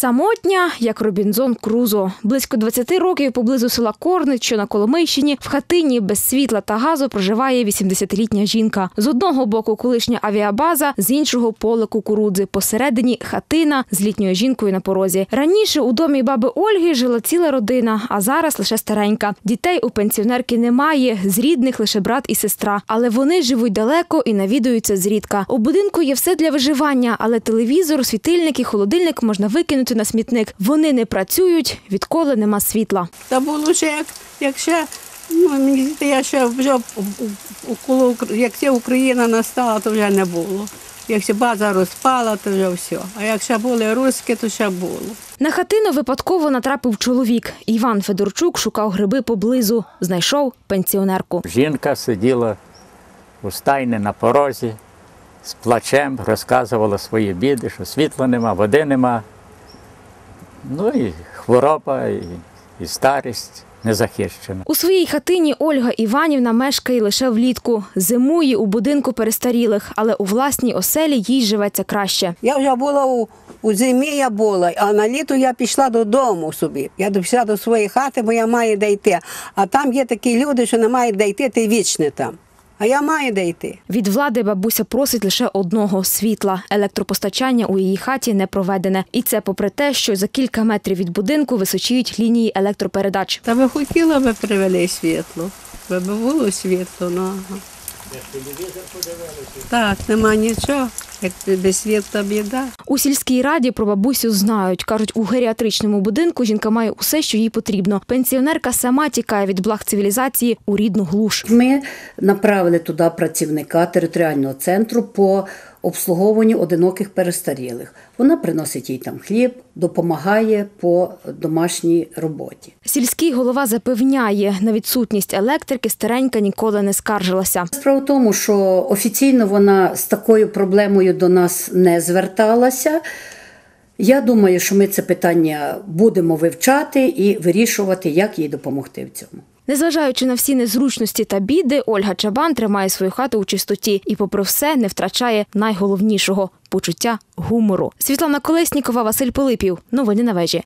Самотня, як Робінзон Крузо. Близько 20 років поблизу села Корнич, що на Коломийщині, в хатині без світла та газу проживає 80-літня жінка. З одного боку колишня авіабаза, з іншого поле кукурудзи. Посередині хатина з літньою жінкою на порозі. Раніше у домі баби Ольги жила ціла родина, а зараз лише старенька. Дітей у пенсіонерки немає, з рідних лише брат і сестра. Але вони живуть далеко і навідуються зрідка. У будинку є все для виживання, але телевізор, світильник і холодильник можна викинути на смітник. Вони не працюють, відколи нема світла. Та було ще як, як ще, ну, мені я ще вже коло як ця Україна настала, то вже не було. Як ця база розпала, то вже все. А як ще були руські, то ще було. На хатину випадково натрапив чоловік. Іван Федорчук шукав гриби поблизу. Знайшов пенсіонерку. Жінка сиділа у стайні на порозі з плачем, розказувала свої біди, що світла нема, води нема. Ну і хвороба, і, і старість незахищена. У своїй хатині Ольга Іванівна мешкає лише влітку. Зимує у будинку перестарілих, але у власній оселі їй живеться краще. Я вже була у, у зимі, я була, а на літо я пішла додому собі. Я пішла до своєї хати, бо я маю де йти. А там є такі люди, що не мають де йти, ти вічне там. А я маю де йти. Від влади бабуся просить лише одного світла. Електропостачання у її хаті не проведене. І це попри те, що за кілька метрів від будинку височіють лінії електропередач. Та би хотіла би привели світло, би було світло. Ну. Так, нема нічого. Як без світла біда. У сільській раді про бабусю знають. Кажуть, у геріатричному будинку жінка має усе, що їй потрібно. Пенсіонерка сама тікає від благ цивілізації у рідну глуш. Ми направили туди працівника територіального центру по обслуговуванню одиноких перестарілих. Вона приносить їй там хліб, допомагає по домашній роботі. Сільський голова запевняє, на відсутність електрики старенька ніколи не скаржилася. Справа в тому, що офіційно вона з такою проблемою до нас не зверталася. Я думаю, що ми це питання будемо вивчати і вирішувати, як їй допомогти в цьому. Незважаючи на всі незручності та біди, Ольга Чабан тримає свою хату у чистоті і, попри все, не втрачає найголовнішого почуття гумору. Світлана Колеснікова, Василь Пилипів. Новини на вежі.